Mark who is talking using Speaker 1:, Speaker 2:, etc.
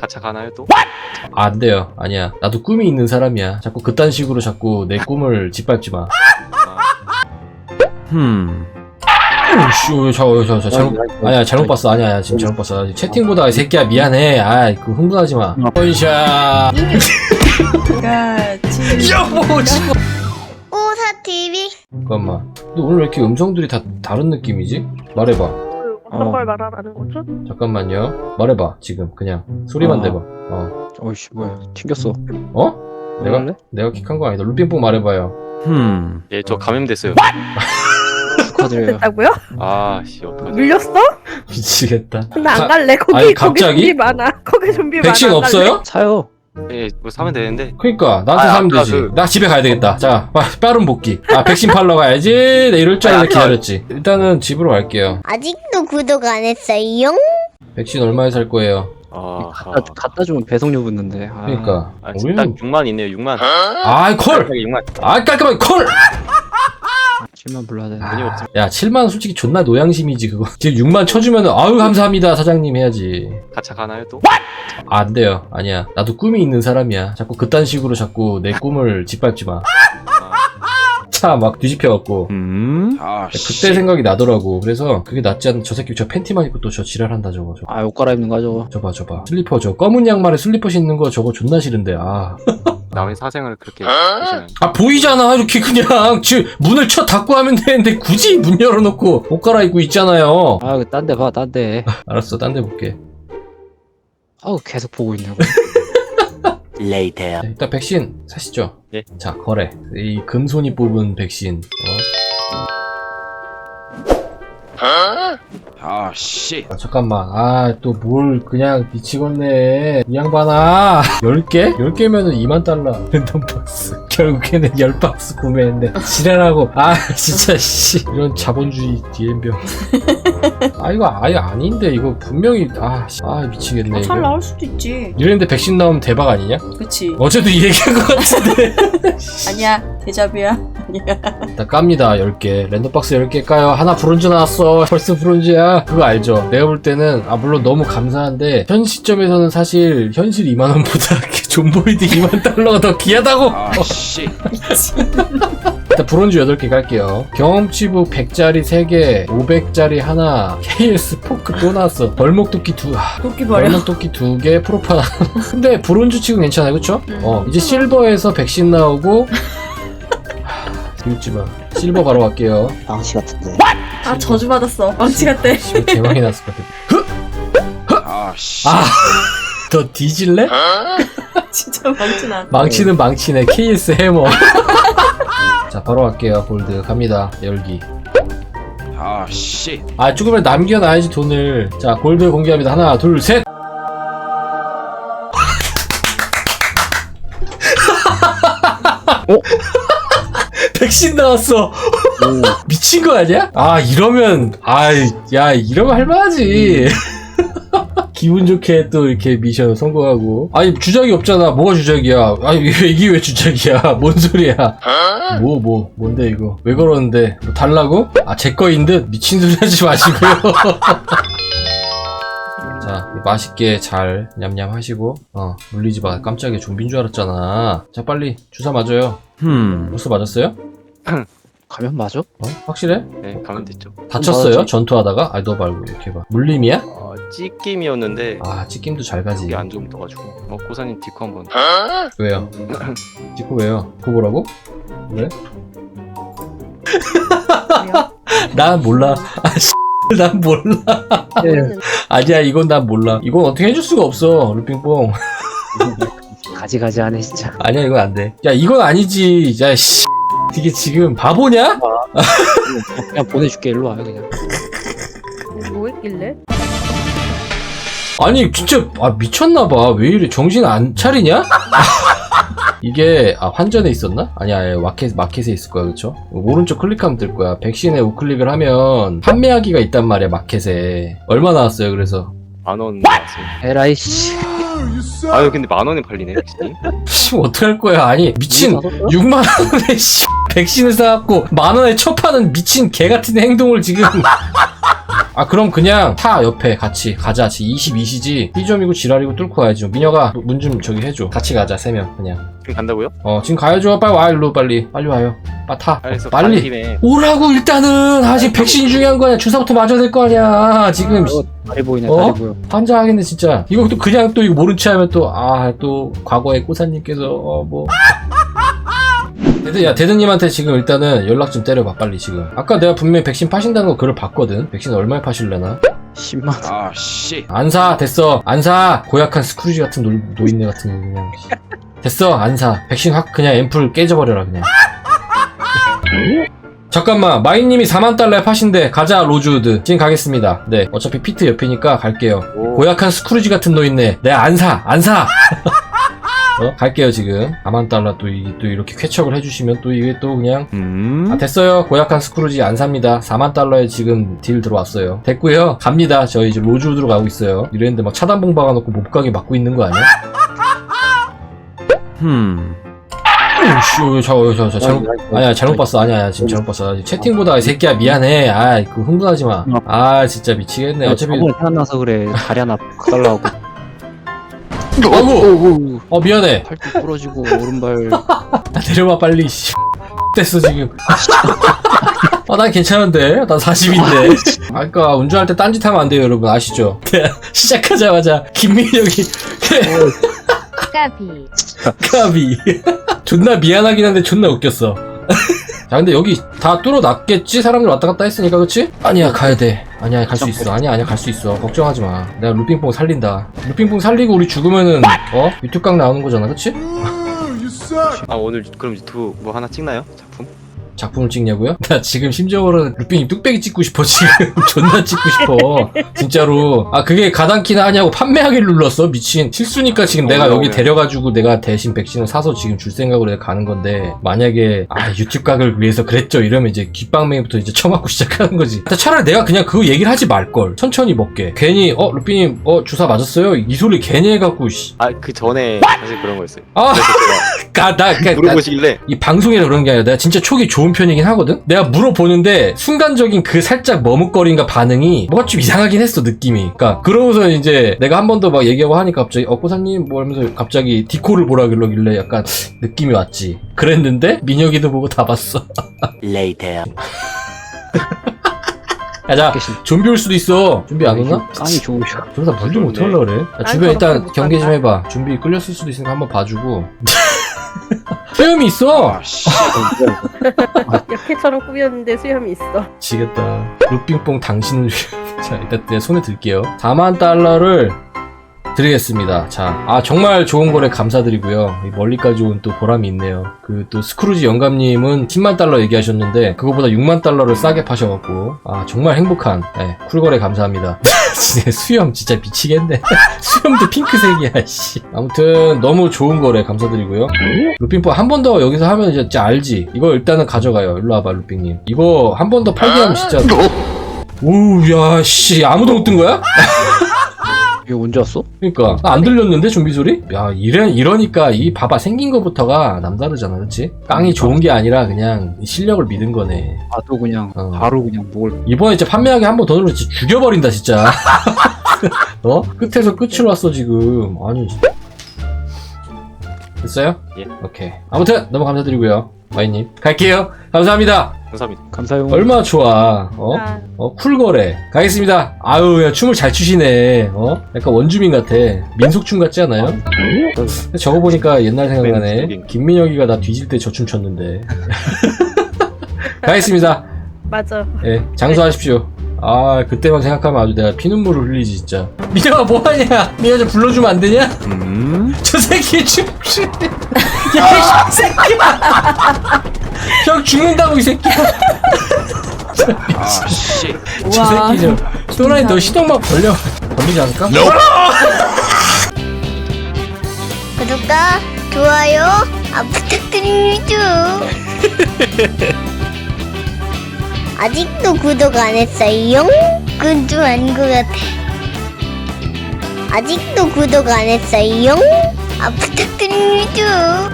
Speaker 1: 가차 가나요 또?
Speaker 2: 아, 안 돼요. 아니야. 나도 꿈이 있는 사람이야. 자꾸 그딴 식으로 자꾸 내 꿈을 짓밟지 마.
Speaker 1: 아,
Speaker 2: 흠. 오씨, 저, 저, 저, 잘못, 아니야, 잘못 봤어. 아니야, 아니야, 지금 잘못 봤어. 나 지금 채팅 보다 이 새끼야, 미안해. 아이, 그 흥분하지 마. 원샷.
Speaker 3: 같이
Speaker 2: 여보, 지금.
Speaker 4: 오사 TV
Speaker 2: 잠깐만. 근데 오늘 왜 이렇게 음성들이 다 다른 느낌이지? 말해봐.
Speaker 3: 어떤
Speaker 5: 어.
Speaker 3: 걸 말하라는 거죠?
Speaker 2: 잠깐만요. 말해봐, 지금. 그냥. 소리만
Speaker 5: 아.
Speaker 2: 내봐. 어.
Speaker 5: 어이씨 뭐야 튕겼어
Speaker 2: 어? 내가,
Speaker 5: 할래?
Speaker 2: 내가 킥한 거 아니다. 루핑뽕 말해봐요. 흠.
Speaker 1: 예, 저 감염됐어요.
Speaker 5: 축하드려요
Speaker 3: 됐다고요?
Speaker 1: 아, 씨, 어떡하지?
Speaker 3: 밀렸어?
Speaker 2: 미치겠다.
Speaker 3: 나
Speaker 2: 가-
Speaker 3: 안 갈래. 거기
Speaker 2: 아니,
Speaker 3: 거기
Speaker 2: 갑자기?
Speaker 3: 좀비 많아. 거기 좀비
Speaker 2: 백신
Speaker 3: 많아. 안 갈래.
Speaker 2: 없어요?
Speaker 5: 사요
Speaker 1: 예, 뭐 사면 되는데.
Speaker 2: 그니까 나한테
Speaker 1: 아,
Speaker 2: 사면
Speaker 1: 아까
Speaker 2: 되지.
Speaker 1: 그-
Speaker 2: 나 집에 가야 되겠다. 자 빠, 빠른 복귀. 아 백신 팔러 가야지. 내 이럴 줄 알고 기다렸지. 일단은 집으로 갈게요.
Speaker 4: 아직도 구독 안 했어요?
Speaker 2: 백신 얼마에 살 거예요?
Speaker 1: 아,
Speaker 5: 갖다, 갖다 주면 배송료 붙는데. 아,
Speaker 2: 그니까.
Speaker 1: 아, 지금 딱
Speaker 2: 우리는
Speaker 1: 6만 있네요, 6만.
Speaker 2: 아이 콜!
Speaker 1: 6만.
Speaker 2: 아 깔끔하게 콜!
Speaker 5: 7만 불러야 되는데.
Speaker 1: 돈이 없지.
Speaker 2: 야 7만원 솔직히 존나 노양심이지 그거. 지금 6만 쳐주면 아유 감사합니다 사장님 해야지.
Speaker 1: 가차 가나요 또?
Speaker 2: 아, 안 돼요. 아니야. 나도 꿈이 있는 사람이야. 자꾸 그딴 식으로 자꾸 내 꿈을 짓밟지
Speaker 1: 아,
Speaker 2: 마차 막 뒤집혀갖고.
Speaker 5: 아
Speaker 2: 그때 생각이 나더라고. 그래서 그게 낫지 않은 저 새끼 저 팬티만 입고 또 저 지랄한다 저거. 저거.
Speaker 5: 아, 옷 갈아입는 거죠
Speaker 2: 저봐 저봐. 슬리퍼 저 검은 양말에 슬리퍼 신는 거 저거 존나 싫은데 아,
Speaker 1: 남의 사생활을 그렇게 보시면.
Speaker 2: 아 보이잖아 이렇게 그냥 지 문을 쳐 닫고 하면 되는데 굳이 문 열어놓고 옷 갈아입고 있잖아요
Speaker 5: 아, 딴데 봐, 딴 데.
Speaker 2: 알았어 딴 데 볼게
Speaker 5: 아우, 계속 보고 있네.
Speaker 2: 자, 일단 백신 사시죠
Speaker 1: 예.
Speaker 2: 자 거래 이 금손이 뽑은 백신 어?
Speaker 5: 아, 씨.
Speaker 2: 아, 잠깐만 아 또 뭘 그냥 미치겠네 이 양반아 10개? 10개면은 2만 달러 랜덤 박스 결국에는 10박스 구매했네 지랄하고 아 진짜 씨 이런 자본주의 DM병 아 이거 아예 아닌데 이거 분명히 아, 씨. 아 미치겠네
Speaker 6: 어, 잘
Speaker 2: 이거.
Speaker 6: 나올 수도 있지.
Speaker 2: 이랬는데 백신 나오면 대박 아니냐?
Speaker 6: 그치.
Speaker 2: 어제도 이 얘기한 것 같은데
Speaker 6: 아니야. 대잡이야. 아니야.
Speaker 2: 일단 깝니다 10개 랜덤박스 10개 까요 하나 브론즈 나왔어 벌써 브론즈야 그거 알죠 내가 볼 때는 아 물론 너무 감사한데 현 시점에서는 사실 현실 2만원보다 존보이드 2만 달러가 더 귀하다고
Speaker 5: 아, 씨.
Speaker 2: 일단 브론즈 8개 깔게요 경험치북 100짜리 3개 500짜리 하나 KS 포크 또 나왔어 벌목도끼 두 아,
Speaker 6: 도끼 버려.
Speaker 2: 벌목도끼 2개 프로판 하나 근데 브론즈 치고 괜찮아요 그쵸?
Speaker 6: 음.
Speaker 2: 어 이제 실버에서 백신 나오고 비 웃지마 실버 바로 갈게요
Speaker 7: 방시 같은데.
Speaker 6: 아, 저주받았어. 망치 같대.
Speaker 2: 씨발 대박이 났을 것 같아.
Speaker 5: 아, 씨.
Speaker 2: 아, 너 뒤질래?
Speaker 6: 진짜 망치 나.
Speaker 2: 망치는 망치네. KS 해머. 자, 바로 갈게요. 골드 갑니다. 열기.
Speaker 5: 아, 씨.
Speaker 2: 아, 조금만 남겨놔야지 돈을. 자, 골드 공개합니다. 하나, 둘, 셋.
Speaker 5: 어?
Speaker 2: 백신 나왔어. 미친 거 아니야? 아, 이러면, 아이, 야, 이러면 할만하지. 기분 좋게 또 이렇게 미션 성공하고. 아니, 주작이 없잖아. 뭐가 주작이야? 아니, 왜, 이게 왜 주작이야? 뭔 소리야? 뭐, 뭐, 뭔데, 이거? 왜 걸었는데? 뭐 달라고? 아, 제 거인 듯? 미친 소리 하지 마시고요. 자, 맛있게 잘 냠냠 하시고, 어, 물리지 마. 깜짝이야. 좀비인 줄 알았잖아. 자, 빨리 주사 맞아요. 벌써 맞았어요?
Speaker 5: 가면 맞아?
Speaker 2: 어? 확실해?
Speaker 1: 네, 감염됐죠.
Speaker 2: 다쳤어요?
Speaker 5: 맞았지.
Speaker 2: 전투하다가? 아니, 너 말고, 이렇게 봐. 물림이야?
Speaker 1: 어, 찌김이었는데.
Speaker 2: 아, 찌김도 잘 가지.
Speaker 1: 이게 안 좋은 떠가지고. 어, 고사님 디코 한번.
Speaker 2: 왜요? 찍고 왜요? 그거라고? 왜? 난 몰라. 아, 씨. 난 몰라.
Speaker 5: 예.
Speaker 2: 아니야, 이건 난 몰라. 이건 어떻게 해줄 수가 없어, 루핑뽕.
Speaker 5: 가지가지 하네, 진짜.
Speaker 2: 아니야, 이건 안 돼. 야, 이건 아니지. 야, 씨. 이게 지금 바보냐?
Speaker 5: 그냥 보내줄게, 일로 와요, 그냥.
Speaker 3: 뭐 했길래?
Speaker 2: 아니, 진짜, 아, 미쳤나봐. 왜 이래? 정신 안 차리냐? 이게, 아, 환전에 있었나? 아니야, 아니야, 마켓, 마켓에 있을 거야, 그쵸? 오른쪽 클릭하면 뜰 거야. 백신에 우클릭을 하면, 판매하기가 있단 말이야, 마켓에. 얼마 나왔어요, 그래서?
Speaker 1: 만원 나왔어요.
Speaker 5: 에라이, 씨.
Speaker 1: 아유, 근데 만 원에 팔리네, 백신이.
Speaker 2: 씨, 어떡할 거야. 아니, 미친, 6만 원에, 씨, 백신을 사갖고, 만 원에 첫 파는 미친 개 같은 행동을 지금. 아 그럼 그냥 타 옆에 같이 가자. 지금 22시지. B점이고 지랄이고 뚫고 가야지. 민혁아 문 좀 저기 해줘. 같이 가자 세명 그냥.
Speaker 1: 지금 간다고요?
Speaker 2: 어 지금 가야죠. 빨리 와 일로 빨리. 빨리 와요. 빨리 타.
Speaker 1: 알겠어.
Speaker 2: 빨리.
Speaker 1: 김에
Speaker 2: 오라고 일단은 아직 백신 중요한 거 아니야. 주사부터 맞아야 될 거 아니야. 지금
Speaker 5: 어, 다리 보이네
Speaker 2: 어?
Speaker 5: 다리 보여
Speaker 2: 환장하겠네 진짜. 이거 또 그냥 또 이거 모른 체 하면 또 아 또 과거에 꼬사님께서 어, 뭐. 대든 야 대든님한테 지금 일단은 연락 좀 때려봐 빨리 지금. 아까 내가 분명히 백신 파신다는 거 글을 봤거든. 백신 얼마에 파실려나?
Speaker 5: 10만
Speaker 1: 아 씨.
Speaker 2: 안 사 됐어. 안 사 고약한 스크루지 같은 노, 노인네 같은 그냥. 됐어 안 사. 백신 확 그냥 앰플 깨져버려라 그냥. 잠깐만 마이님이 4만 달러에 파신대. 가자 로즈우드. 지금 가겠습니다. 네 어차피 피트 옆이니까 갈게요.
Speaker 1: 오.
Speaker 2: 고약한 스크루지 같은 노인네. 내가 안사 안사 어? 갈게요 지금. 4만 달러 또, 이, 또 이렇게 쾌척을 해주시면 또 이게 또 그냥
Speaker 1: 음.
Speaker 2: 아 됐어요. 고약한 스크루지 안 삽니다. 4만 달러에 지금 딜 들어왔어요. 됐고요. 갑니다. 저희 이제 로즈우드로 가고 있어요. 이랬는데 막 차단봉 박아놓고 못 가게 막고 있는 거 아니야?
Speaker 1: 음.
Speaker 2: 오씨 저, 저, 저, 잘못 아니야 잘못 봤어. 아니야 아니야, 지금 잘못 봤어. 나 채팅보다 이 새끼야 미안해. 아이 그 흥분하지 마 아 진짜 미치겠네. 어차피
Speaker 5: 저번에 태어나서 그래. 다리 하나 달라고
Speaker 2: 아이고 어 미안해.
Speaker 5: 팔뚝 부러지고 오른발.
Speaker 2: 아, 내려와 빨리. 씨 됐어 지금. 아 난 괜찮은데. 난 40인데. 아까 운전할 때 딴짓 하면 안 돼요 여러분. 아시죠? 시작하자마자 김민혁이
Speaker 7: 까비.
Speaker 2: 까비. 존나 미안하긴 한데 존나 웃겼어 자 근데 여기 다 뚫어놨겠지 사람들 왔다 갔다 했으니까 그치? 아니야 가야 돼 아니야 갈 수 있어 아니야 아니야 갈 수 있어 걱정하지 마 내가 루핑뽕 살린다 루핑뽕 살리고 우리 죽으면은 어? 유튜브 각 나오는 거잖아 그치?
Speaker 1: 아 오늘 그럼 유튜브 뭐 하나 찍나요? 작품?
Speaker 2: 작품을 찍냐고요? 나 지금 심정으로는 루핑이 뚝배기 찍고 싶어 지금. 존나 찍고 싶어. 진짜로. 아 그게 가당키나 하냐고 판매하기를 눌렀어. 미친. 실수니까 지금 내가
Speaker 1: 어,
Speaker 2: 여기
Speaker 1: 네.
Speaker 2: 데려가지고 내가 대신 백신을 사서 지금 줄 생각으로 내가 가는 건데 만약에 아 유튜브 각을 위해서 그랬죠. 이러면 이제 귓방맹이부터 이제 처맞고 시작하는 거지. 차라리 내가 그냥 그 얘기를 하지 말걸. 천천히 먹게. 괜히 어 루핑님 어 주사 맞았어요? 이 소리 괜히 해갖고 씨.
Speaker 1: 아 그 전에 사실 그런 거였어요.
Speaker 2: 아!
Speaker 1: 그래서
Speaker 2: 가, 나,
Speaker 1: 제가
Speaker 2: 그, 나,
Speaker 1: 물어보시길래.
Speaker 2: 이 방송이라 그런 게 아니라 내가 진짜 촉이 좋은 편이긴 하거든? 내가 물어보는데 순간적인 그 살짝 머뭇거림과 반응이 뭐가 좀 이상하긴 했어 느낌이. 그니까 그러고서 이제 내가 한 번 더 막 얘기하고 하니까 갑자기 어 꼬사님? 뭐 하면서 갑자기 디코를 보라 그러길래 약간 느낌이 왔지. 그랬는데 민혁이도 보고 다 봤어. 야자
Speaker 5: 계신
Speaker 2: 좀비 올 수도 있어. 좀비 안 오나?
Speaker 5: 깡이 좋으셔
Speaker 2: 저러다 물좀
Speaker 1: 좋네.
Speaker 2: 못하려 그래? 야, 주변 일단 경계 좀? 해봐. 준비 끌렸을 수도 있으니까 한번 봐주고 수염이 있어
Speaker 3: 약해처럼 꾸몄는데 수염이 있어.
Speaker 2: 지겠다. 루핑뽕 당신을 위해. 자, 일단 내 손에 들게요. 4만 달러를 드리겠습니다. 자, 아, 정말 좋은 거래 감사드리고요. 이 멀리까지 온 또 보람이 있네요. 그 또 스크루지 영감님은 10만 달러 얘기하셨는데, 그거보다 6만 달러를 싸게 파셔갖고, 아, 정말 행복한, 예, 쿨거래 감사합니다. 진짜 수염 진짜 미치겠네. 수염도 핑크색이야, 씨. 아무튼, 너무 좋은 거래 감사드리고요. 루핑뽕 한번 더 여기서 하면 이제 진짜 알지. 이거 일단은 가져가요. 일로 와봐, 루핑님. 이거 한 번 더 팔게 하면 진짜. 오우, 야, 씨. 아무도 못 든 거야?
Speaker 5: 이거 언제 왔어?
Speaker 2: 그니까. 나 안 들렸는데, 좀비 소리? 야, 이래, 이러니까 이 봐봐. 생긴 거부터가 남다르잖아, 그치? 깡이 좋은 게 아니라 그냥 실력을 믿은 거네.
Speaker 5: 나도 그냥
Speaker 2: 어.
Speaker 5: 바로 그냥 뭘
Speaker 2: 이번에 진짜 판매하게 한번더 진짜 죽여버린다, 진짜. 어? 끝에서 끝으로 왔어, 지금. 아니. 진짜. 됐어요?
Speaker 1: 예.
Speaker 2: 오케이. 아무튼, 너무 감사드리고요. 마이님. 갈게요. 감사합니다.
Speaker 1: 감사합니다.
Speaker 5: 감사해요
Speaker 2: 얼마나 좋아. 어?
Speaker 3: 아,
Speaker 2: 어, 쿨거래. 가겠습니다. 아유, 야, 춤을 잘 추시네. 어? 약간 원주민 같아. 민속춤 같지 않아요? 근데 저거 보니까 옛날 생각나네.
Speaker 1: 민속인.
Speaker 2: 김민혁이가 나 뒤질 때 저 춤 췄는데. 가겠습니다.
Speaker 3: 맞아.
Speaker 2: 예, 장수하십시오. 아, 그때만 생각하면 아주 내가 피눈물을 흘리지, 진짜. 민혁아, 뭐하냐? 민혁아, 좀 불러주면 안 되냐?
Speaker 1: 음.
Speaker 2: 저 새끼 춤 추. 야, 이 새끼야! 형 죽는다고, 이 새끼야!
Speaker 1: 아씨.
Speaker 2: 저 새끼 좀. 또라이 너 시동막 걸려. 걸리지 않을까?
Speaker 4: 구독과 좋아요 아, 부탁드립니다. 아직도 구독 안 했어요? 그건 좀 아닌 것 같아. 아직도 구독 안 했어요? 아, 부탁드립니다.